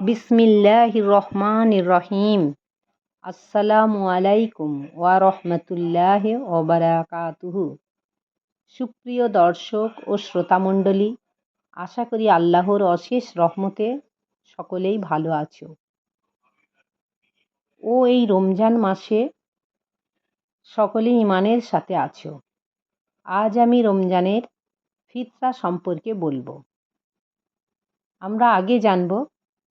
বিসমিল্লাহ রহমান রহিম আসসালামু আলাইকুম ওয়া রহমতুল্লাহ ওবরাকাতুহু। সুপ্রিয় দর্শক ও শ্রোতামণ্ডলী, আশা করি আল্লাহর অশেষ রহমতে সকলেই ভালো আছো। ও এই রমজান মাসে সকলে ইমানের সাথে আছো। আজ আমি রমজানের ফিতরা সম্পর্কে বলব। আমরা আগে জানব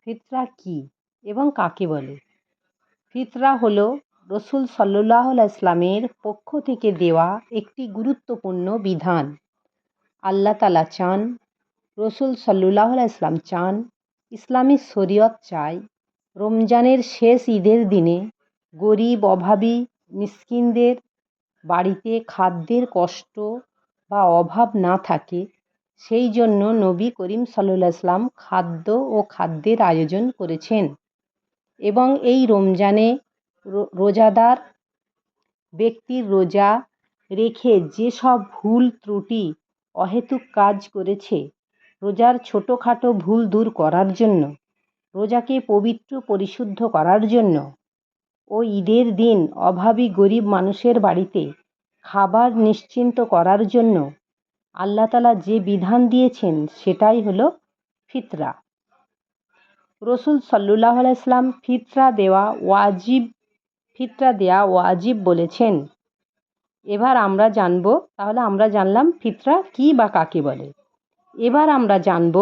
ফিতরা কী এবং কাকে বলে। ফিতরা হলো রসুল সাল্লাহ ইসলামের পক্ষ থেকে দেওয়া একটি গুরুত্বপূর্ণ বিধান। আল্লাহ তালা চান, রসুল সাল্লাহ ইসলাম চান ইসলামী শরীয়ত চায় রমজানের শেষ ঈদের দিনে গরিব, অভাবী, মিসকিনদের বাড়িতে খাদ্যের কষ্ট বা অভাব না থাকে সেই জন্য নবী করিম সাল্লাহ ইসলাম খাদ্য ও খাদ্যের আয়োজন করেছেন। এবং এই রমজানে রোজাদার ব্যক্তির রোজা রেখে যেসব ভুল ত্রুটি, অহেতুক কাজ করেছে, রোজার ছোটোখাটো ভুল দূর করার জন্য, রোজাকে পবিত্র পরিশুদ্ধ করার জন্য ও ঈদের দিন অভাবী গরিব মানুষের বাড়িতে খাবার নিশ্চিন্ত করার জন্য আল্লাহ তালা যে বিধান দিয়েছেন, সেটাই হলো ফিতরা। রসুল সাল্লাহ আলাইসলাম ফিতরা দেওয়া ওয়াজিব, ফিতরা দেওয়া ওয়াজিব বলেছেন। এবার আমরা জানব, তাহলে আমরা জানলাম ফিতরা কী বা কাকে বলে। এবার আমরা জানব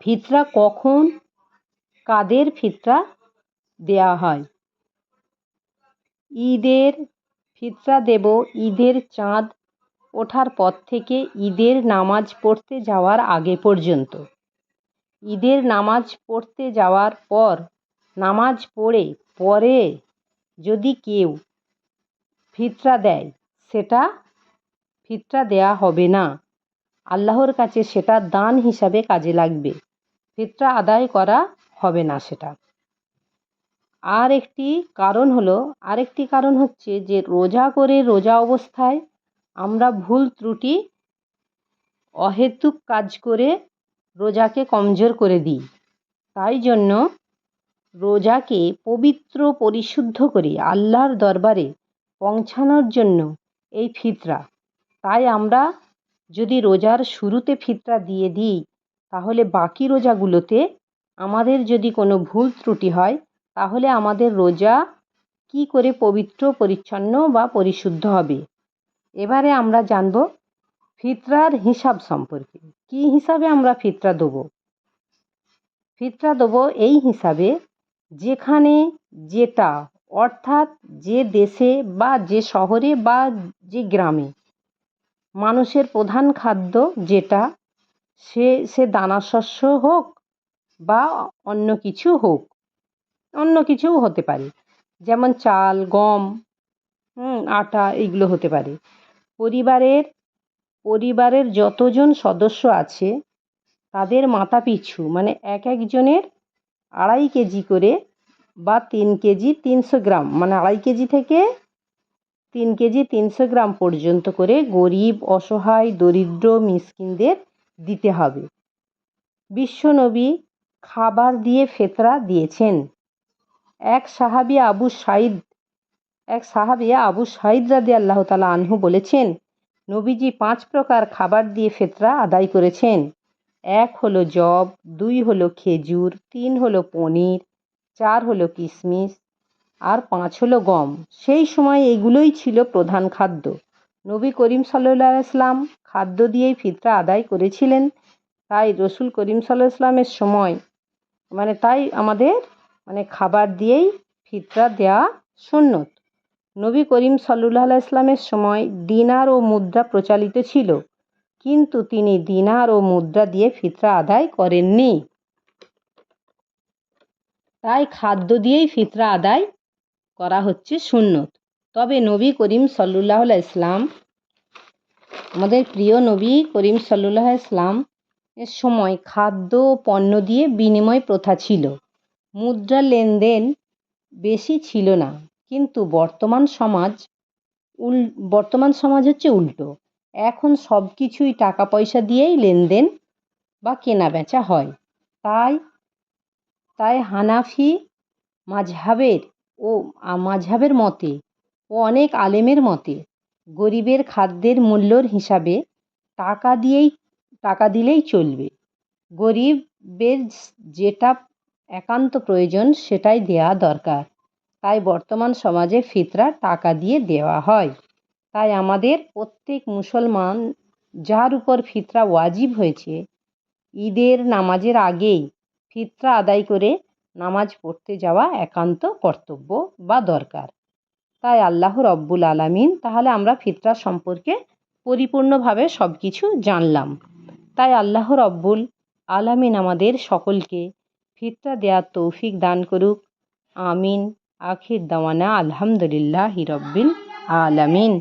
ফিতরা কখন, কাদের ফিতরা দেওয়া হয়। ঈদের ফিতরা দেব ঈদের চাঁদ ওঠার পর থেকে ঈদের নামাজ পড়তে যাওয়ার আগে পর্যন্ত। ঈদের নামাজ পড়তে যাওয়ার পর, নামাজ পড়ে পরে যদি কেউ ফিতরা দেয়, সেটা ফিতরা দেয়া হবে না। আল্লাহর কাছে সেটা দান হিসাবে কাজে লাগবে। ফিতরা আদায় করা হবে না সেটা। আর একটি কারণ হলো, আরেকটি কারণ হচ্ছে যে, রোজা করে রোজা অবস্থায় আমরা ভুল ত্রুটি, অহেতুক কাজ করে রোজাকে কমজোর করে দিই। তাই জন্য রোজাকে পবিত্র, পরিশুদ্ধ করে আল্লাহর দরবারে পৌঁছানোর জন্য এই ফিতরা। তাই আমরা যদি রোজার শুরুতে ফিতরা দিয়ে দিই, তাহলে বাকি রোজাগুলোতে আমাদের যদি কোনো ভুল ত্রুটি হয়, তাহলে আমাদের রোজা কী করে পবিত্র, পরিচ্ছন্ন বা পরিশুদ্ধ হবে? এবারে আমরা জানব ফিতরার হিসাব সম্পর্কে। কী হিসাবে আমরা ফিতরা দেবো? ফিতরা দেবো এই হিসাবে যেখানে যেটা, অর্থাৎ যে দেশে বা যে শহরে বা যে গ্রামে মানুষের প্রধান খাদ্য যেটা, সে সে দানা শস্য হোক বা অন্য কিছু হোক, অন্য কিছুও হতে পারে। যেমন চাল, গম আটা এইগুলো হতে পারে। পরিবারের পরিবারের যতজন সদস্য আছে, তাদের মাথা পিছু মানে এক একজনের আড়াই কেজি করে বা তিন কেজি তিনশো গ্রাম মানে আড়াই কেজি থেকে তিন কেজি তিনশো গ্রাম পর্যন্ত করে গরিব, অসহায়, দরিদ্র, মিসকিনদের দিতে হবে। বিশ্বনবী খাবার দিয়ে ফেতরা দিয়েছেন। এক সাহাবি আবু সাইদ এক সাহাবিয়া আবু সাইদ রাদি আল্লাহ তালা আনহু বলেছেন, নবীজি পাঁচ প্রকার খাবার দিয়ে ফেতরা আদায় করেছেন। এক হলো জব দুই হলো খেজুর, তিন হলো পনির, চার হলো কিশমিশ আর পাঁচ হলো গম। সেই সময় এগুলোই ছিল প্রধান খাদ্য। নবী করিম সাল্লাহ ইসলাম খাদ্য দিয়েই ফিতরা আদায় করেছিলেন। তাই রসুল করিম সাল্লাহ ইসলামের সময় মানে তাই আমাদের মানে খাবার দিয়েই ফিতরা দেওয়া সুন্নত। নবী করিম সাল্লাহ ইসলামের সময় দিনার ও মুদ্রা প্রচলিত ছিল, কিন্তু তিনি দিনার ও মুদ্রা দিয়ে ফিতরা আদায় করেননি। তাই খাদ্য দিয়েই ফিতরা আদায় করা হচ্ছে সুন্নত। তবে নবী করিম সাল্লাহ ইসলাম আমাদের প্রিয় নবী করিম সাল্লাহ ইসলাম এর সময় খাদ্য ও পণ্য দিয়ে বিনিময় প্রথা ছিল। মুদ্রা লেনদেন বেশি ছিল না। কিন্তু বর্তমান সমাজ উল, বর্তমান সমাজ হচ্ছে উল্টো। এখন সব কিছুই টাকা পয়সা দিয়েই লেনদেন বা কেনা বেচা হয়। তাই তাই হানাফি মাঝহাবের ও মাজহাবের মতে ও অনেক আলেমের মতে গরিবের খাদ্যের মূল্যর হিসাবে টাকা দিয়েই, টাকা দিলেই চলবে। গরিবের যেটা একান্ত প্রয়োজন সেটাই দেওয়া দরকার। তাই বর্তমান সমাজে ফিতরা টাকা দিয়ে দেওয়া হয়। তাই আমাদের প্রত্যেক মুসলমান যার উপর ফিতরা ওয়াজিব হয়েছে, ঈদের নামাজের আগেই ফিতরা আদায় করে নামাজ পড়তে যাওয়া একান্ত কর্তব্য বা দরকার। তাই আল্লাহ রব্বুল আলামিন তাহলে আমরা ফিতরা সম্পর্কে পরিপূর্ণভাবে সব কিছু জানলাম। তাই আল্লাহ রব্বুল আলামিন আমাদের সকলকে ফিতরা দেওয়ার তৌফিক দান করুক। আমিন। আখির দাওয়ানা আলহামদুলিল্লাহি রব্বিল আলামিন